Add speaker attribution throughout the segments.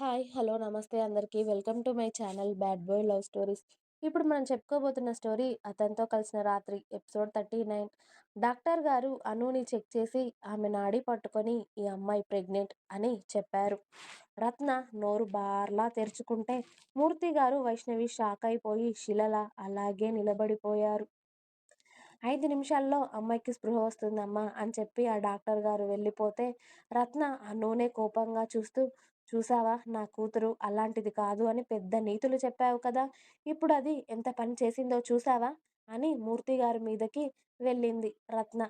Speaker 1: Hi! Hello! నమస్తే అందరికీ. Welcome to my channel 'bad boy love stories'. ఇప్పుడు మనం చెప్పుకోబోతున్న స్టోరీ 'అతనితో కలిసిన రాత్రి' ఎపిసోడ్ 39. డాక్టర్ గారు అనుని చెక్ చేసి ఆమె నాడి పట్టుకొని ఈ అమ్మాయి ప్రెగ్నెంట్ అని చెప్పారు. రత్న నోరు బార్లా తెరుచుకుంటే మూర్తి గారు వైష్ణవి షాక్ అయిపోయి శిలలా అలాగే నిలబడిపోయారు. ఐదు నిమిషాల్లో అమ్మాయికి స్పృహ వస్తుందమ్మా అని చెప్పి ఆ డాక్టర్ గారు వెళ్ళిపోతే రత్న అనూనే కోపంగా చూస్తూ చూశావా నా కూతురు అలాంటిది కాదు అని పెద్ద నీతులు చెప్పావు కదా ఇప్పుడు అది ఎంత పని చేసిందో చూశావా అని మూర్తిగారి మీదకి వెళ్ళింది రత్న.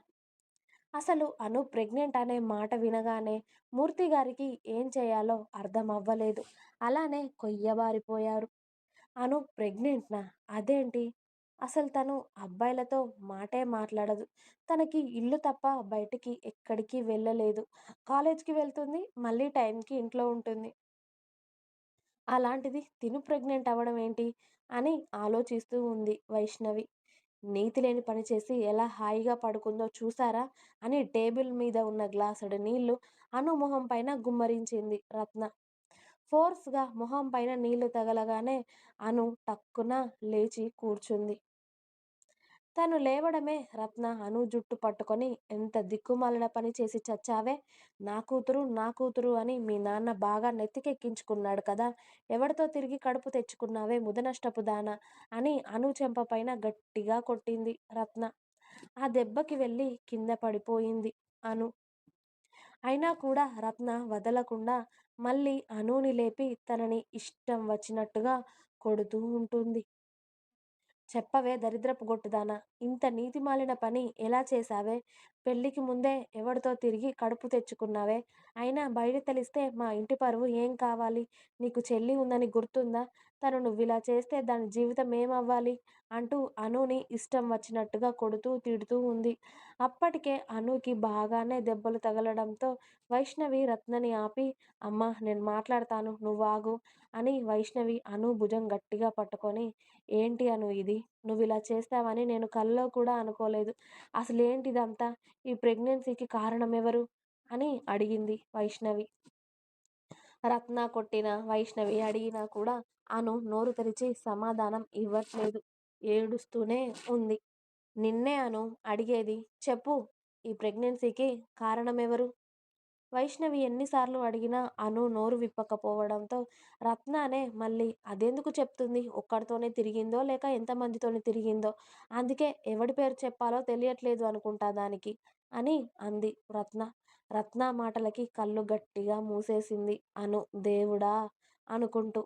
Speaker 1: అసలు అను ప్రెగ్నెంట్ అనే మాట వినగానే మూర్తిగారికి ఏం చేయాలో అర్థం అవ్వలేదు. అలానే కొయ్యబారిపోయారు. అను ప్రెగ్నెంట్నా? అదేంటి? అసలు తను అబ్బాయిలతో మాటే మాట్లాడదు. తనకి ఇల్లు తప్ప బయటికి ఎక్కడికి వెళ్ళలేదు. కాలేజ్కి వెళ్తుంది. మళ్ళీ టైంకి ఇంట్లో ఉంటుంది. అలాంటిది తిను ప్రెగ్నెంట్ అవ్వడం ఏంటి? అని ఆలోచిస్తూ ఉంది వైష్ణవి. నీతి లేని పని చేసి ఎలా హాయిగా పడుకుందో చూశారా? అని టేబుల్ మీద ఉన్న గ్లాసుడు నీళ్ళు అను మొహం పైన గుమ్మరించింది రత్న. ఫోర్స్గా మొహం పైన నీళ్ళు తగలగానే అను టక్కున లేచి కూర్చుంది. తను లేవడమే రత్న అను జుట్టు పట్టుకొని ఎంత దిక్కుమాలిన పని చేసి చచ్చావే? నా కూతురు నా కూతురు అని మీ నాన్న బాగా నెత్తికెక్కించుకున్నాడు కదా ఎవడితో తిరిగి కడుపు తెచ్చుకున్నావే ముదనష్టపు దానా అని అను చెంపపైన గట్టిగా కొట్టింది రత్న. ఆ దెబ్బకి వెళ్ళి కింద పడిపోయింది అను. అయినా కూడా రత్న వదలకుండా మళ్ళీ అనూని లేపి తనని ఇష్టం వచ్చినట్టుగా కొడుతూ ఉంటుంది. చెప్పవే దరిద్రపు గొట్టుదానా! ఇంత నీతిమాలిన పని ఎలా చేశావే? పెళ్ళికి ముందే ఎవడితో తిరిగి కడుపు తెచ్చుకున్నావే? అయినా బయట తెలిస్తే మా ఇంటి పరువు ఏం కావాలి? నీకు చెల్లి ఉందని గుర్తుందా? తను నువ్వు ఇలా చేస్తే దాని జీవితం ఏమవ్వాలి? అంటూ అనుని ఇష్టం వచ్చినట్టుగా కొడుతూ తిడుతూ ఉంది. అప్పటికే అనుకి బాగానే దెబ్బలు తగలడంతో వైష్ణవి రత్నని ఆపి అమ్మా నేను మాట్లాడతాను నువ్వాగు అని వైష్ణవి అను భుజం గట్టిగా పట్టుకొని ఏంటి అను ఇది? నువ్వు ఇలా చేస్తావని నేను కల కల్లో కూడా అనుకోలేదు. అసలు ఏంటిదంతా ఈ ప్రెగ్నెన్సీకి కారణం ఎవరు అని అడిగింది వైష్ణవి. రత్న కొట్టిన వైష్ణవి అడిగినా కూడా అను నోరు తెరిచి సమాధానం ఇవ్వట్లేదు. ఏడుస్తూనే ఉంది. నిన్నే అను అడిగేది. చెప్పు ఈ ప్రెగ్నెన్సీకి కారణం ఎవరు వైష్ణవి ఎన్నిసార్లు అడిగినా అను నోరు విప్పకపోవడంతో రత్ననే మళ్ళీ అదెందుకు చెప్తుంది? ఒక్కడితోనే తిరిగిందో లేక ఎంతమందితోనే తిరిగిందో? అందుకే ఎవడి పేరు చెప్పాలో తెలియట్లేదు అనుకుంటా దానికి అని అంది రత్న. రత్న మాటలకి కళ్ళు గట్టిగా మూసేసింది అను దేవుడా అనుకుంటూ.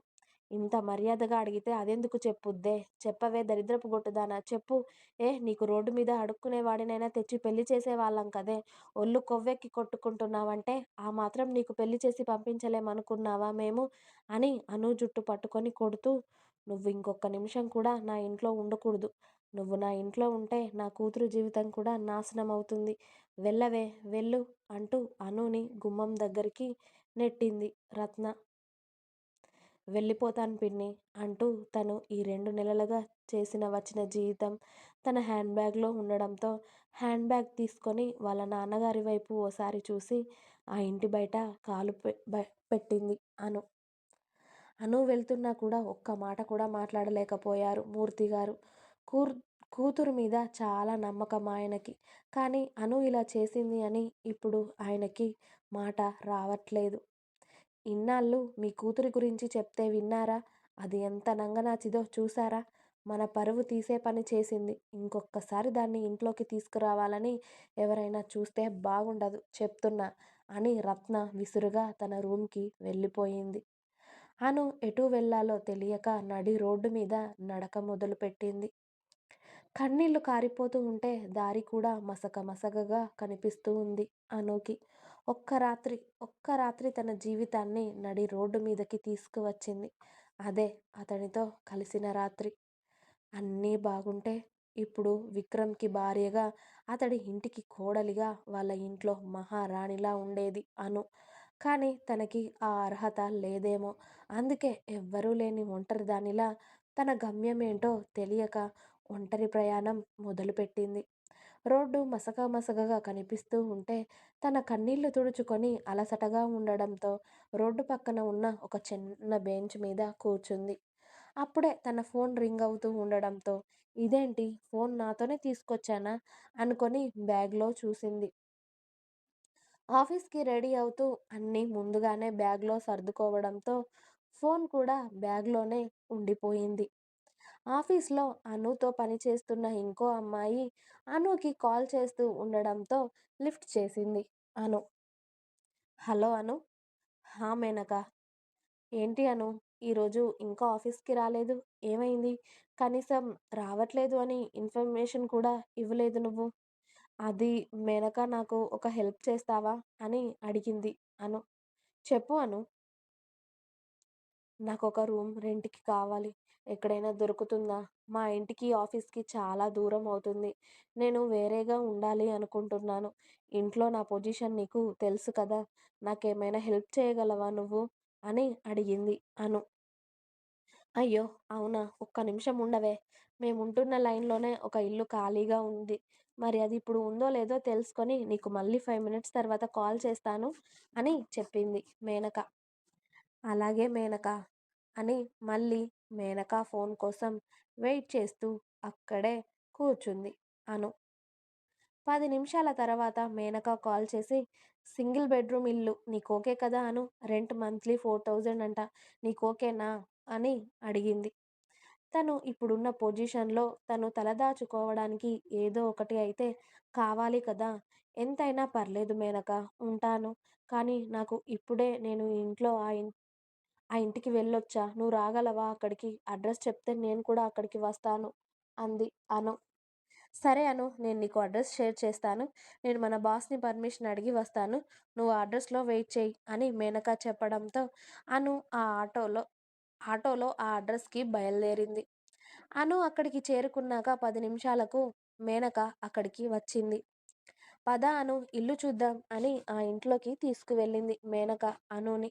Speaker 1: ఇంత మర్యాదగా అడిగితే అదెందుకు చెప్పుద్దే? చెప్పవే దరిద్రపు గొట్టుదానా చెప్పు. ఏ నీకు రోడ్డు మీద అడుక్కునే వాడినైనా తెచ్చి పెళ్ళి చేసేవాళ్ళం కదే ఒళ్ళు కొవ్వెక్కి కొట్టుకుంటున్నావంటే ఆ మాత్రం నీకు పెళ్ళి చేసి పంపించలేమనుకున్నావా మేము? అని అను జుట్టు పట్టుకొని కొడుతూ నువ్వు ఇంకొక నిమిషం కూడా నా ఇంట్లో ఉండకూడదు. నువ్వు నా ఇంట్లో ఉంటే నా కూతురు జీవితం కూడా నాశనం అవుతుంది. వెళ్ళవే వెళ్ళు అంటూ అనుని గుమ్మం దగ్గరికి నెట్టింది రత్న. వెళ్ళిపోతాను పిన్ని అంటూ తను ఈ రెండు నెలలుగా చేసిన వచ్చిన జీవితం తన హ్యాండ్ బ్యాగ్లో ఉండడంతో హ్యాండ్ బ్యాగ్ తీసుకొని వాళ్ళ నాన్నగారి వైపు ఓసారి చూసి ఆ ఇంటి బయట కాలు పెట్టింది అను. అను వెళ్తున్నా కూడా ఒక్క మాట కూడా మాట్లాడలేకపోయారు మూర్తి గారు కూర్ కూతురు మీద చాలా నమ్మకం ఆయనకి. కానీ అను ఇలా చేసింది అని ఇప్పుడు ఆయనకి మాట రావట్లేదు. ఇన్నాళ్ళు మీ కూతురి గురించి చెప్తే విన్నారా? అది ఎంత నంగనాచిదో చూశారా? మన పరువు తీసే పని చేసింది. ఇంకొక్కసారి దాన్ని ఇంట్లోకి తీసుకురావాలని ఎవరైనా చూస్తే బాగుండదు చెప్తున్నా అని రత్న విసురుగా తన రూమ్కి వెళ్ళిపోయింది. అను ఎటు వెళ్ళాలో తెలియక నడి రోడ్డు మీద నడక మొదలుపెట్టింది కన్నీళ్ళు కారిపోతూ ఉంటే దారి కూడా మసక మసకగా కనిపిస్తూ ఉంది అనుకి. ఒక్క రాత్రి ఒక్క రాత్రి తన జీవితాన్ని నడి రోడ్డు మీదకి తీసుకువచ్చింది. అదే అతనితో కలిసిన రాత్రి. అన్నీ బాగుంటే ఇప్పుడు విక్రమ్కి భార్యగా అతడి ఇంటికి కోడలిగా వాళ్ళ ఇంట్లో మహారాణిలా ఉండేది అను. కానీ తనకి ఆ అర్హత లేదేమో అందుకే ఎవ్వరూ లేని ఒంటరి దానిలా తన గమ్యమేంటో తెలియక ఒంటరి ప్రయాణం మొదలుపెట్టింది. రోడ్డు మసక మసకగా కనిపిస్తూ ఉంటే తన కన్నీళ్ళు తుడుచుకొని అలసటగా ఉండడంతో రోడ్డు పక్కన ఉన్న ఒక చిన్న బెంచ్ మీద కూర్చుంది. అప్పుడే తన ఫోన్ రింగ్ అవుతూ ఉండడంతో ఇదేంటి ఫోన్ నాతోనే తీసుకొచ్చానా అనుకొని బ్యాగ్లో చూసింది. ఆఫీస్‌కి రెడీ అవుతూ అన్నీ ముందుగానే బ్యాగ్‌లో సర్దుకోవడంతో ఫోన్ కూడా బ్యాగ్‌లోనే ఉండిపోయింది. ఆఫీస్‌లో అనుతో పనిచేస్తున్న ఇంకో అమ్మాయి అనుకి కాల్ చేస్తూ ఉండడంతో లిఫ్ట్ చేసింది అను. హలో అను. హా మేనకా. ఏంటి అను ఈరోజు ఇంకా ఆఫీస్‌కి రాలేదు. ఏమైంది? కనీసం రావట్లేదు అని ఇన్ఫర్మేషన్ కూడా ఇవ్వలేదు నువ్వు. అది మేనకా నాకు ఒక హెల్ప్ చేస్తావా? అని అడిగింది అను. చెప్పు అను. నాకొక రూమ్ రెంట్‌కి కావాలి. ఎక్కడైనా దొరుకుతుందా? మా ఇంటికి ఆఫీస్‌కి చాలా దూరం అవుతుంది. నేను వేరేగా ఉండాలి అనుకుంటున్నాను. ఇంట్లో నా పొజిషన్ నీకు తెలుసు కదా! నాకేమైనా హెల్ప్ చేయగలవా నువ్వు? అని అడిగింది అను. అయ్యో! అవునా! ఒక్క నిమిషం ఉండవే. మేముంటున్న లైన్‌లోనే ఒక ఇల్లు ఖాళీగా ఉంది. మరి అది ఇప్పుడు ఉందో లేదో తెలుసుకొని నీకు మళ్ళీ ఫైవ్ మినిట్స్ తర్వాత కాల్ చేస్తాను అని చెప్పింది మేనక. అలాగే మేనకా అని మళ్ళీ మేనక ఫోన్ కోసం వెయిట్ చేస్తూ అక్కడే కూర్చుంది అను. పది నిమిషాల తర్వాత మేనక కాల్ చేసి సింగిల్ బెడ్రూమ్ ఇల్లు నీకు ఓకే కదా Anu. Rent monthly four thousand అంట. నీకు ఓకేనా అని అడిగింది. తను ఇప్పుడున్న పొజిషన్‌లో తను తలదాచుకోవడానికి ఏదో ఒకటి అయితే కావాలి కదా! ఎంతైనా పర్లేదు మేనక ఉంటాను. కానీ నాకు ఇప్పుడే నేను ఇంట్లో ఆ ఆ ఇంటికి వెళ్ళొచ్చా? నువ్వు రాగలవా అక్కడికి? అడ్రస్ చెప్తే నేను కూడా అక్కడికి వస్తాను అంది అను. సరే అను. నేను నీకు అడ్రస్ షేర్ చేస్తాను. నేను మన బాస్‌ని పర్మిషన్ అడిగి వస్తాను. నువ్వు ఆ అడ్రస్‌లో వెయిట్ చేయి అని మేనక చెప్పడంతో అను ఆ ఆటోలో ఆటోలో ఆ అడ్రస్‌కి బయలుదేరింది. అను అక్కడికి చేరుకున్నాక పది నిమిషాలకు మేనక అక్కడికి వచ్చింది. పద అను ఇల్లు చూద్దాం అని ఆ ఇంట్లోకి తీసుకువెళ్ళింది మేనక అనుని.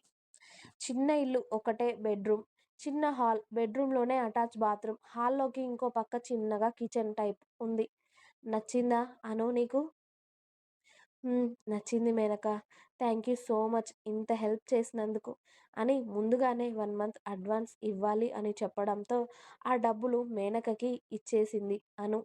Speaker 1: చిన్న ఇల్లు ఒకటే బెడ్రూమ్. చిన్న హాల్. బెడ్రూమ్‌లోనే attach bathroom. హాల్లోకి ఇంకో పక్క చిన్నగా కిచెన్ టైప్ ఉంది. నచ్చిందా అను నీకు? నచ్చింది Menaka. Thank you so much ఇంత హెల్ప్ చేసినందుకు అని ముందుగానే వన్ మంత్ అడ్వాన్స్ ఇవ్వాలి అని చెప్పడంతో ఆ డబ్బులు మేనకకి ఇచ్చేసింది అను.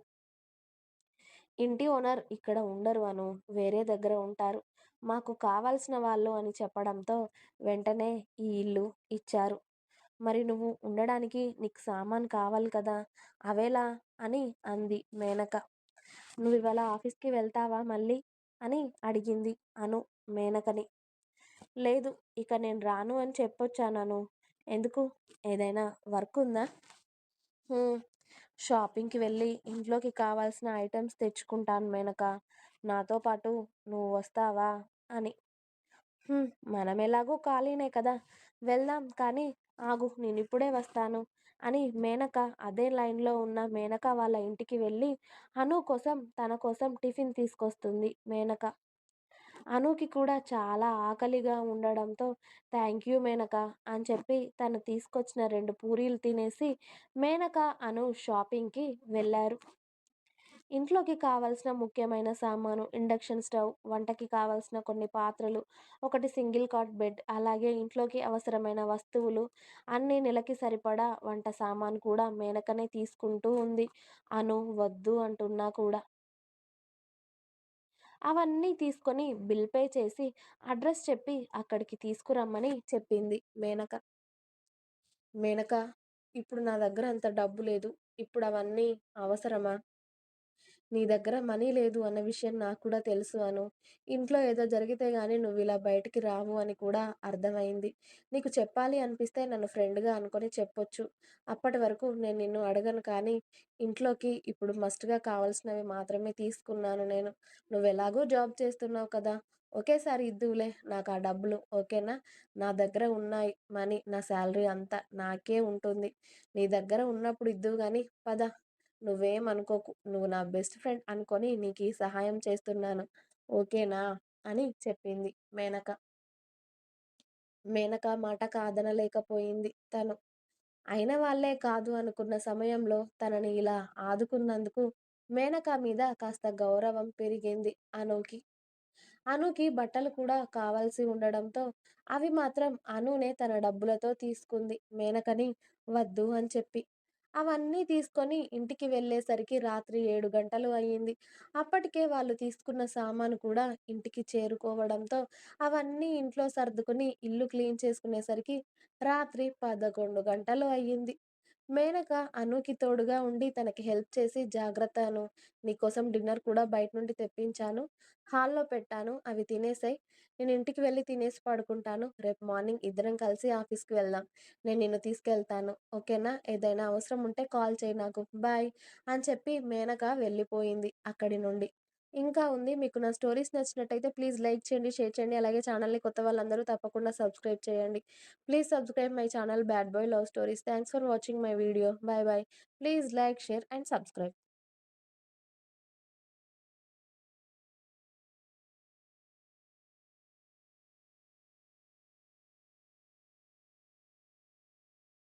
Speaker 1: ఇంటి ఓనర్ ఇక్కడ ఉండరు అను. వేరే దగ్గర ఉంటారు. మాకు కావాల్సిన వాళ్ళు అని చెప్పడంతో వెంటనే ఈ ఇల్లు ఇచ్చారు. మరి నువ్వు ఉండడానికి నీకు సామాను కావాలి కదా! అవేలా అని అంది మేనక. నువ్వు ఇవాళ ఆఫీస్‌కి వెళ్తావా మళ్ళీ? అని అడిగింది అను మేనకని. లేదు. ఇక నేను రాను అని చెప్పొచ్చాను ఎందుకు? ఏదైనా వర్క్ ఉందా? షాపింగ్‌కి వెళ్ళి ఇంట్లోకి కావాల్సిన ఐటమ్స్ తెచ్చుకుంటాను మేనక నాతో పాటు నువ్వు వస్తావా? అని. మనం ఎలాగో ఖాళీనే కదా! వెళ్దాం కానీ ఆగు నేనిప్పుడే వస్తాను అని మేనక అదే లైన్‌లో ఉన్న మేనక వాళ్ళ ఇంటికి వెళ్ళి అను కోసం తన కోసం టిఫిన్ తీసుకొస్తుంది మేనక. అనుకి కూడా చాలా ఆకలిగా ఉండడంతో థ్యాంక్ యూ మేనక అని చెప్పి తను తీసుకొచ్చిన రెండు పూరీలు తినేసి మేనక, అను షాపింగ్‌కి వెళ్ళారు ఇంట్లోకి కావాల్సిన ముఖ్యమైన సామాను ఇండక్షన్ స్టవ్, వంటకి కావాల్సిన కొన్ని పాత్రలు, ఒకటి సింగిల్ కాట్ బెడ్, అలాగే ఇంట్లోకి అవసరమైన వస్తువులు అన్ని నెలకి సరిపడా వంట సామాను కూడా మేనకనే తీసుకుంటూ ఉంది. అను వద్దు అంటున్నా కూడా. అవన్నీ తీసుకొని బిల్ పే చేసి అడ్రస్ చెప్పి అక్కడికి తీసుకురమ్మని చెప్పింది మేనక. మేనక ఇప్పుడు నా దగ్గర అంత డబ్బు లేదు. ఇప్పుడు అవన్నీ అవసరమా? నీ దగ్గర మనీ లేదు అన్న విషయం నాకు కూడా తెలుసు అను. ఇంట్లో ఏదో జరిగితే గానీ ఇలా బయటికి రావు అని కూడా అర్థమైంది నీకు చెప్పాలి అనిపిస్తే నన్ను ఫ్రెండ్‌గా అనుకొని చెప్పొచ్చు. అప్పటి వరకు నేను నిన్ను అడగను కానీ ఇంట్లోకి ఇప్పుడు మస్ట్‌గా కావాల్సినవి మాత్రమే తీసుకున్నాను నేను. నువ్వు ఎలాగో జాబ్ చేస్తున్నావు కదా! ఒకేసారి ఇద్దువులే నాకు ఆ డబ్బులు ఓకేనా? నా దగ్గర ఉన్నాయి మనీ నా శాలరీ అంతా నాకే ఉంటుంది. నీ దగ్గర ఉన్నప్పుడు ఇద్దువు కానీ పద. నువ్వేం అనుకోకు. నువ్వు నా బెస్ట్ ఫ్రెండ్ అనుకొని నీకీ సహాయం చేస్తున్నాను. ఓకేనా? అని చెప్పింది మేనక. మేనక మాట కాదనలేకపోయింది తను. అయిన వాళ్ళే కాదు అనుకున్న సమయంలో తనని ఇలా ఆదుకున్నందుకు మేనక మీద కాస్త గౌరవం పెరిగింది అనుకి. అనుకి బట్టలు కూడా కావాల్సి ఉండడంతో అవి మాత్రం అనునే తన డబ్బులతో తీసుకుంది మేనకని వద్దు అని చెప్పి. అవన్నీ తీసుకొని ఇంటికి వెళ్ళేసరికి రాత్రి ఏడు గంటలు అయ్యింది. అప్పటికే వాళ్ళు తీసుకున్న సామాను కూడా ఇంటికి చేరుకోవడంతో అవన్నీ ఇంట్లో సర్దుకుని ఇల్లు క్లీన్ చేసుకునేసరికి రాత్రి పదకొండు గంటలు అయ్యింది. మేనక అనుకి తోడుగా ఉండి తనకి హెల్ప్ చేసి జాగ్రత్త అను. నీకోసం డిన్నర్ కూడా బయట నుండి తెప్పించాను. హాల్‌లో పెట్టాను. అవి తినేసాయి నేను ఇంటికి వెళ్ళి తినేసి పడుకుంటాను. రేపు మార్నింగ్ ఇద్దరం కలిసి ఆఫీస్‌కి వెళ్దాం. నేను నిన్ను తీసుకెళ్తాను. ఓకేనా? ఏదైనా అవసరం ఉంటే కాల్ చేయి నాకు. బాయ్ అని చెప్పి మేనక వెళ్ళిపోయింది అక్కడి నుండి. ఇంకా ఉంది. మీకు నా స్టోరీస్ నచ్చినట్టయితే ప్లీజ్ లైక్ చేయండి, షేర్ చేయండి. అలాగే ఛానల్‌ని కొత్త వాళ్ళందరూ తప్పకుండా సబ్స్క్రైబ్ చేయండి. Please subscribe my channel bad boy love stories. Thanks for watching my video. Bye bye. Please like, share and subscribe.